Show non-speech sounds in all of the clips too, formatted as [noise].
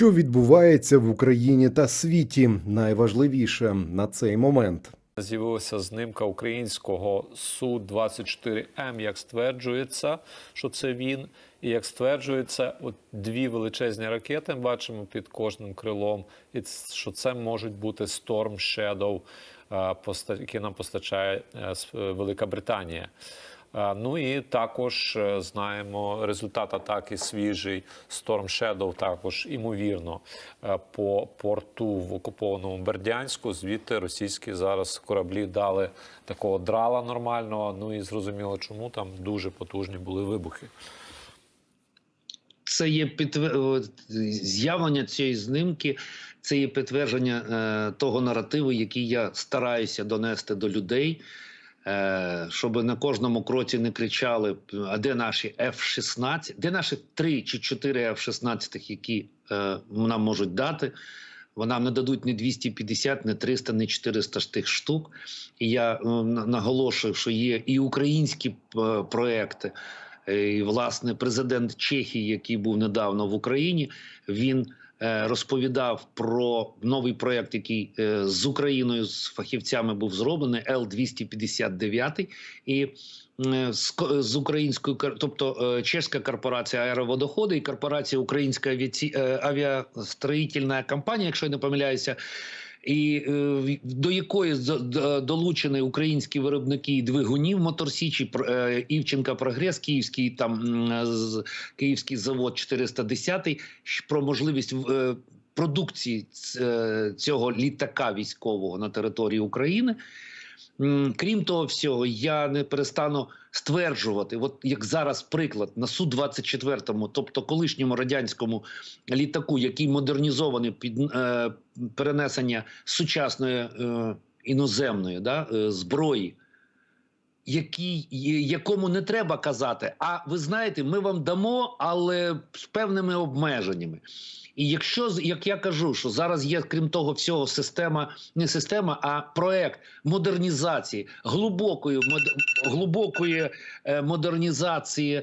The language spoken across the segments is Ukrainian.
Що відбувається в Україні та світі? Найважливіше на цей момент. З'явилася знимка українського су 24 м як стверджується, що це він. І як стверджується, от дві величезні ракети бачимо під кожним крилом, і що це можуть бути Storm Shadow, е, які нам постачає е, Велика Британія. Е, Ну і також е, знаємо результат атаки свіжий Storm Shadow також імовірно е, по порту в окупованому Бердянську. Звідти російські зараз кораблі дали такого драла нормального. Ну і зрозуміло, чому там дуже потужні були вибухи. це є підтвер... з'явлення цієї знимки, це є підтвердження е, того наративу, який я стараюся донести до людей, щоб на кожному кроці не кричали: а де наші F-16, де наші 3 чи 4 F-16, які е, нам можуть дати. Бо нам не дадуть ні 250, ні 300, ні 400 ж тих штук. І я е, наголошую, що є і українські е, проекти. Е, І, власне, президент Чехії, який був недавно в Україні, він е, розповідав про новий проект, який е, з Україною з фахівцями був зроблений Л 259 і е, з, ко- з українською тобто е, чеська корпорація аероводоходи і корпорація Українська авіаці... е, авіастроїтельна компанія, якщо я не помиляюся. І е, до якої долучені українські виробники двигунів Моторсічі, е, Івченка Прогрес, Київський там з- Київський завод 410 щ- про можливість е, продукції цього літака військового на території України. Крім того всього, я не перестану стверджувати, от як зараз приклад на су 24 тобто колишньому радянському літаку, який модернізований під е, перенесення сучасної е, іноземної да, е, зброї, який, якому не треба казати, а ви знаєте, ми вам дамо, але з певними обмеженнями. І якщо як я кажу, що зараз є, крім того всього, система, не система, а проект модернізації, глибокої глибокої е, модернізації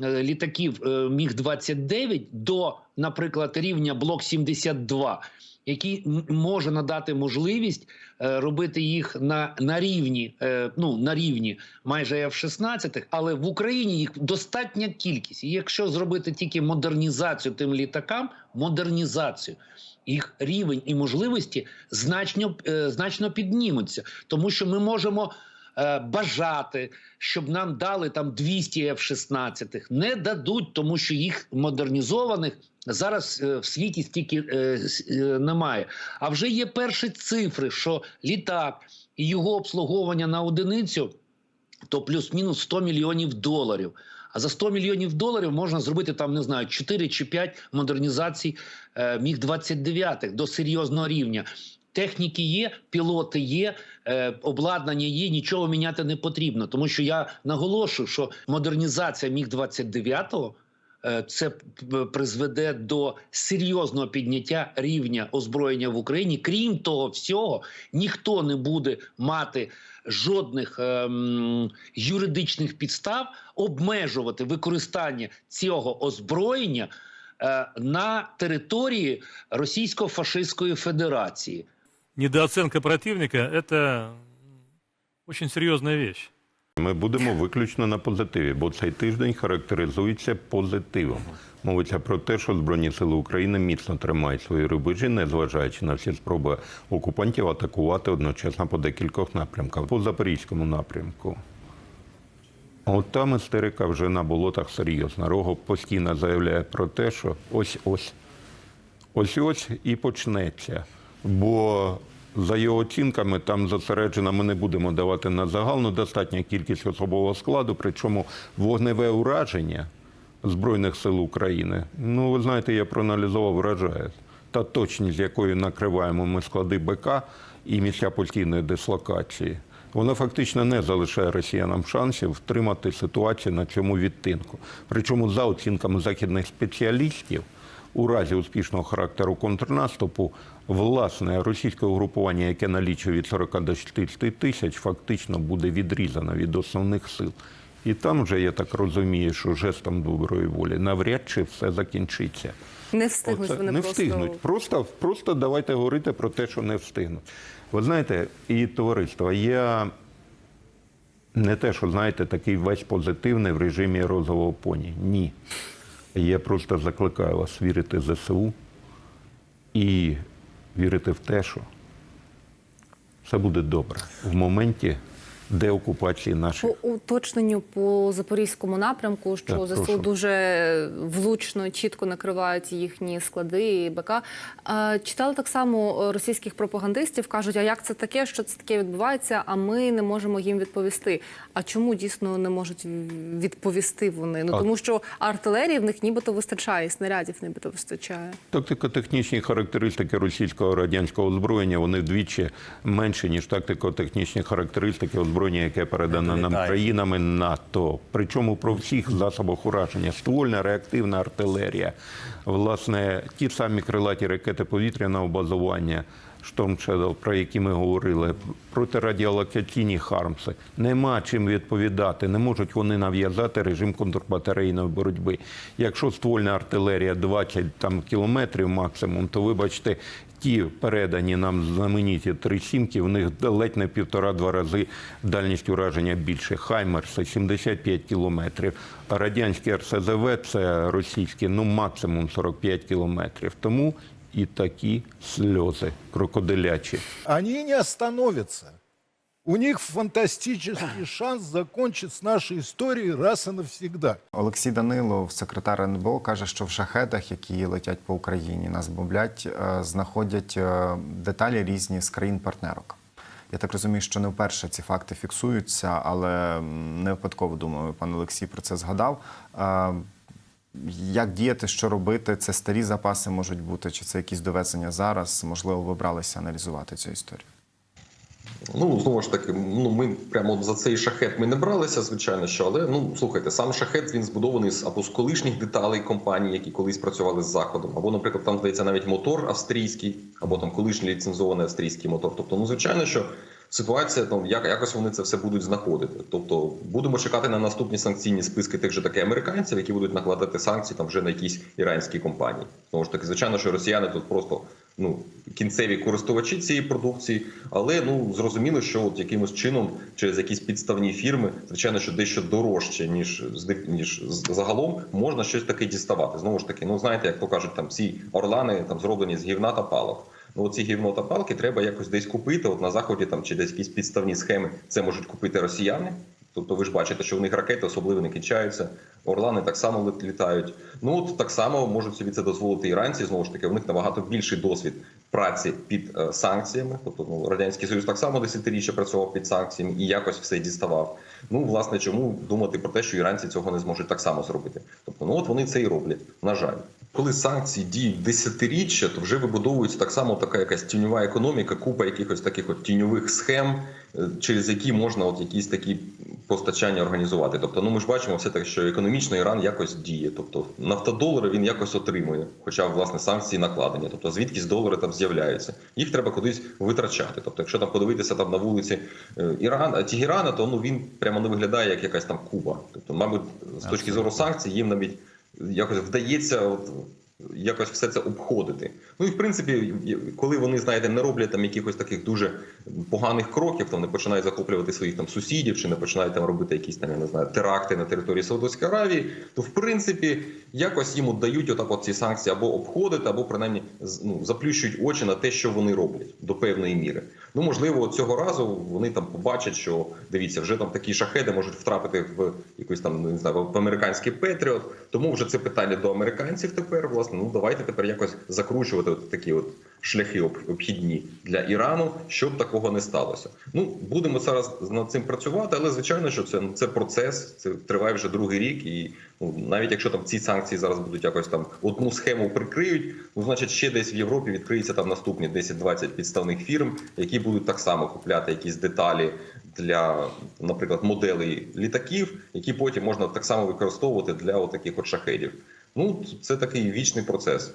літаків е, Міг 29 до, наприклад, рівня Блок 72 який може надати можливість е, робити їх на, на рівні, е, ну на рівні майже F-16, але в Україні їх достатня кількість. І якщо зробити тільки модернізацію тим літакам, модернізацію. Їх рівень і можливості значно, е, значно піднімуться, тому що ми можемо е, бажати, щоб нам дали там 200 F-16. Не дадуть, тому що їх модернізованих зараз е, в світі стільки е, е, немає. А вже є перші цифри, що літак і його обслуговування на одиницю то плюс-мінус 100 мільйонів доларів. А за 100 мільйонів доларів можна зробити там, не знаю, 4 чи 5 модернізацій е, міг 29 до серйозного рівня. Техніки є, пілоти є, е, обладнання є, нічого міняти не потрібно. Тому що я наголошую, що модернізація міг 29 е, це призведе до серйозного підняття рівня озброєння в Україні. Крім того всього, ніхто не буде мати жодних ем, юридичних підстав обмежувати використання цього озброєння е, на території Російсько-фашистської Федерації. Недооценка противника – это очень серьезная вещь. Ми будемо виключно на позитиві, бо цей тиждень характеризується позитивом. Мовиться про те, що Збройні сили України міцно тримають свої рубежі, незважаючи на всі спроби окупантів атакувати одночасно по декількох напрямках. По запорізькому напрямку. От там істерика вже на болотах серйозна. Рогов постійно заявляє про те, що ось ось ось ось і почнеться. Бо за його оцінками там зосереджена, ми не будемо давати на загал, ну достатня кількість особового складу, причому вогневе ураження Збройних сил України. Ну, ви знаєте, я проаналізував, вражає. Та точність, з якою накриваємо ми склади БК і місця постійної дислокації, вона фактично не залишає росіянам шансів втримати ситуацію на цьому відтинку. Причому, за оцінками західних спеціалістів, у разі успішного характеру контрнаступу, власне, російське угрупування, яке налічує від 40 до 60 тисяч, фактично буде відрізано від основних сил. І там вже, я так розумію, що жестом доброї волі навряд чи все закінчиться. Не встигнуть Оце вони не просто. встигнуть. Просто, просто давайте говорити про те, що не встигнуть. Ви знаєте, і товариство, я не те, що знаєте, такий весь позитивний в режимі розового поні. Ні. Я просто закликаю вас вірити ЗСУ і вірити в те, що все буде добре в моменті деокупації наших. По уточненню по запорізькому напрямку, що Так, ЗСУ прошу. дуже влучно, чітко накривають їхні склади і БК. Е, Читали так само е, російських пропагандистів, кажуть, а як це таке, що це таке відбувається, а ми не можемо їм відповісти. А чому дійсно не можуть відповісти вони? Ну тому що артилерії в них нібито вистачає, снарядів нібито вистачає. Тактико-технічні характеристики російського радянського озброєння вони вдвічі менші, ніж тактико-технічні характеристики озброєння, яке передано нам країнами НАТО. Причому про всіх засобах ураження. Ствольна реактивна артилерія, власне, ті самі крилаті ракети повітряного базування. Storm Shadow, про які ми говорили, протирадіолокаційні хармси. Нема чим відповідати. Не можуть вони нав'язати режим контрбатарейної боротьби. Якщо ствольна артилерія 20 там, кілометрів максимум, то вибачте, ті передані нам знамениті три сімки, в них ледь не півтора-два рази дальність ураження більше. Хаймерси 75 кілометрів. А радянські РСЗВ це російські, ну максимум 45 кілометрів. Тому і такі сльози крокодилячі. Они не остановятся. У них фантастический [clears throat] шанс закончить с нашей историей раз и навсегда. Олексій Данилов, секретар НБО, каже, що в шахедах, які летять по Україні, нас бомблять, е, знаходять е, деталі різні з країн-партнерок. Я так розумію, що не вперше ці факти фіксуються, але не випадково думаю, пан Олексій про це згадав. Е, Як діяти, що робити? Це старі запаси можуть бути, чи це якісь довезення зараз? Можливо, ви бралися аналізувати цю історію. Ну знову ж таки, ну ми прямо за цей шахет ми не бралися, звичайно, що але ну слухайте, сам шахет він збудований з або з колишніх деталей компаній, які колись працювали з заходом, або, наприклад, там здається навіть мотор австрійський, або там колишній ліцензований австрійський мотор. Тобто, ну звичайно, що ситуація там як якось вони це все будуть знаходити. Тобто, будемо чекати на наступні санкційні списки тих же таки американців, які будуть накладати санкції там вже на якісь іранські компанії. Знову ж таки, звичайно, що росіяни тут просто ну кінцеві користувачі цієї продукції, але ну зрозуміло, що от якимось чином через якісь підставні фірми, звичайно, що дещо дорожче ніж ніж загалом можна щось таке діставати. Знову ж таки, ну знаєте, як то кажуть, там ці орлани там зроблені з гівна та палок. Ну, оці гівно та палки треба якось десь купити. От на заході там чи десь якісь підставні схеми це можуть купити росіяни. Тобто ви ж бачите, що в них ракети особливо не кінчаються. Орлани так само літають. Ну от так само можуть собі це дозволити іранці. Знову ж таки, в них набагато більший досвід праці під е, санкціями. Тобто ну, радянський союз так само десятиріччя працював під санкціями і якось все діставав. Ну власне, чому думати про те, що іранці цього не зможуть так само зробити? Тобто, ну от вони це і роблять. На жаль. Коли санкції діють десятиріччя, то вже вибудовується так само така якась тіньова економіка, купа якихось таких от тіньових схем, е, через які можна от якісь такі постачання організувати. Тобто, ну ми ж бачимо все таки, що економічно Іран якось діє. Тобто нафтодолари він якось отримує, хоча власне санкції накладені. Тобто звідкись долари там з'являються. Їх треба кудись витрачати. Тобто, якщо там подивитися там на вулиці е, Іран е, то ну він прямо не виглядає як якась там Куба. Тобто, мабуть, з точки зору санкцій їм навіть якось вдається от, якось все це обходити. Ну і в принципі, коли вони знаєте, не роблять там якихось таких дуже поганих кроків, там не починають захоплювати своїх там сусідів, чи не починають там робити якісь там я не знаю теракти на території Саудовської Аравії, то в принципі якось їм дають отак от ці санкції або обходити, або принаймні ну, заплющують очі на те, що вони роблять до певної міри. Ну можливо, цього разу вони там побачать, що дивіться, вже там такі шахеди можуть втрапити в якийсь там не знаю в американський Петріот. Тому вже це питання до американців тепер. Власне, ну давайте тепер якось закручувати от такі от шляхи обхідні для Ірану, щоб такого не сталося. Ну будемо зараз над цим працювати, але звичайно, що це це процес, це триває вже другий рік, і ну навіть якщо там ці санкції зараз будуть якось там одну схему прикриють, ну значить ще десь в Європі відкриються там наступні 10-20 підставних фірм, які будуть так само купляти якісь деталі для, наприклад, моделей літаків, які потім можна так само використовувати для отаких от шахедів. Ну це такий вічний процес.